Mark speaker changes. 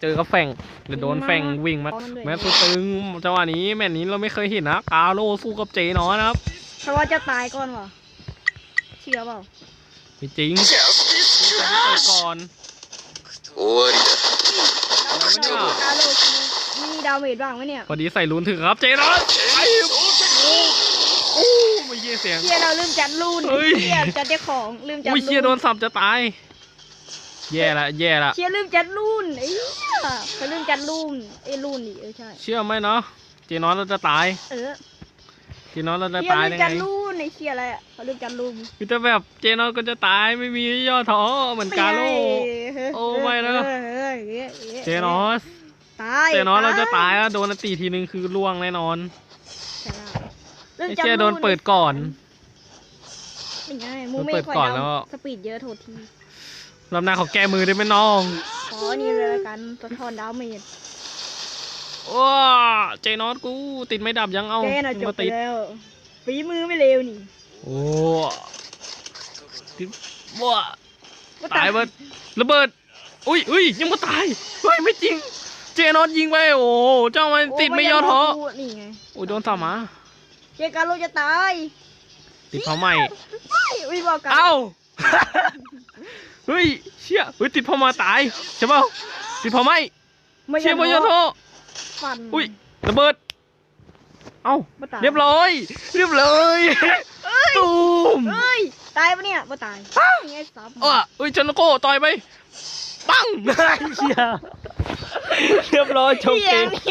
Speaker 1: เจอกับแฟงเดี๋ยวโดนแฟงวิ่งมาแม่ต์ตึงจังหวะนี้แม่นี้เราไม่เคยเห็นนะกาโลสู้กับเจนอนะครับ
Speaker 2: เพราะว่าจะตายก่อนวะเชื่อเปล่า
Speaker 1: ไม่จริงก่อน
Speaker 3: โอ้
Speaker 1: ย
Speaker 2: กาโลมีดาวเมจบ้างไหมเนี่ย
Speaker 1: พอดีใส่ลุนถือครับเจนอไอ้โอ้ไม่เยี่ยเสียง
Speaker 2: เเราลืมจัดลูน
Speaker 1: เฮีย
Speaker 2: จัดเจ้าของลืมจัดลุ้น
Speaker 1: เยี่ยโดนสับจะตายแย่ละแย่ละ
Speaker 2: เชียร์ลืมจัดรูนไอ้ จัดรุ่นไอ้รุ่นดิเออใช่
Speaker 1: เชื่อไหมเนาะเจนอสเราจะตาย
Speaker 2: เออ
Speaker 1: เจนอสเราจะ
Speaker 2: เชีย
Speaker 1: ตาย
Speaker 2: ลืม
Speaker 1: ได้
Speaker 2: จัด
Speaker 1: ไง
Speaker 2: รุ่นไอ้เชียอะไรอะเขาลืมจัดรุ่น
Speaker 1: คือจะแบบเจนอสก็จะตายไม่มีย่อท้อเหมือนกาโล โอ้ไม่นะ
Speaker 2: เออเออเออเออ
Speaker 1: เจนอส
Speaker 2: ตาย
Speaker 1: เจนอสเราจะตายแล้วโดนอันตีทีนึงคือล่วงแน่นอน
Speaker 2: ใช่ละลืม
Speaker 1: ไอ้
Speaker 2: จั
Speaker 1: เชียโดนเปิดก่อน
Speaker 2: เป็นไงมู
Speaker 1: โดน
Speaker 2: เม
Speaker 1: เปิ
Speaker 2: ฆ
Speaker 1: ด
Speaker 2: คอย
Speaker 1: ก่อน
Speaker 2: ดาว
Speaker 1: แล้ว
Speaker 2: สปีดเยอะโทษที
Speaker 1: รอบหน้าเขาแก้มือได้ไหมน้อง
Speaker 2: ขอนี่เลยละกันสะท้อนดาวเมจ
Speaker 1: ว้าเจนอสกูติดไม่ดับยังเอา
Speaker 2: แกน่ะจบ
Speaker 1: มา
Speaker 2: ไป
Speaker 1: ติด
Speaker 2: แล้วฝีมือไม่เลวนี่
Speaker 1: โอ้ติดว้าตายเบิดระเบิดอุ้ยอุ้ยยังไม่ตายเฮ้ยไม่จริง เจนอสยิงไปโอ้เจ้ามัน
Speaker 2: โติ
Speaker 1: ดไม่ย่อท้อ
Speaker 2: พูดนี่ไง
Speaker 1: โอ้ยโดนสามหมา
Speaker 2: เจการโลจะตาย
Speaker 1: ติดเผาไหม้
Speaker 2: อุ้ยบอกกัน
Speaker 1: เอ้า เฮ้ยเชี่ยเฮ้ยติดเผามาตายใช่เปล่าติดเผาไหม้
Speaker 2: ไม่
Speaker 1: เชี่ยไม่ย่อท้อ
Speaker 2: ฟัน
Speaker 1: อุ้ยระเบิดเอ้า
Speaker 2: บ่ตาย
Speaker 1: เรียบร้อย เรียบร้อยตูม
Speaker 2: เฮ้ยตายปะเนี่ยบ่ตายยังไงซับ
Speaker 1: เออเอ้ยชนโก้ต่อยไปปังเฮียเรียบร้อยจบเกม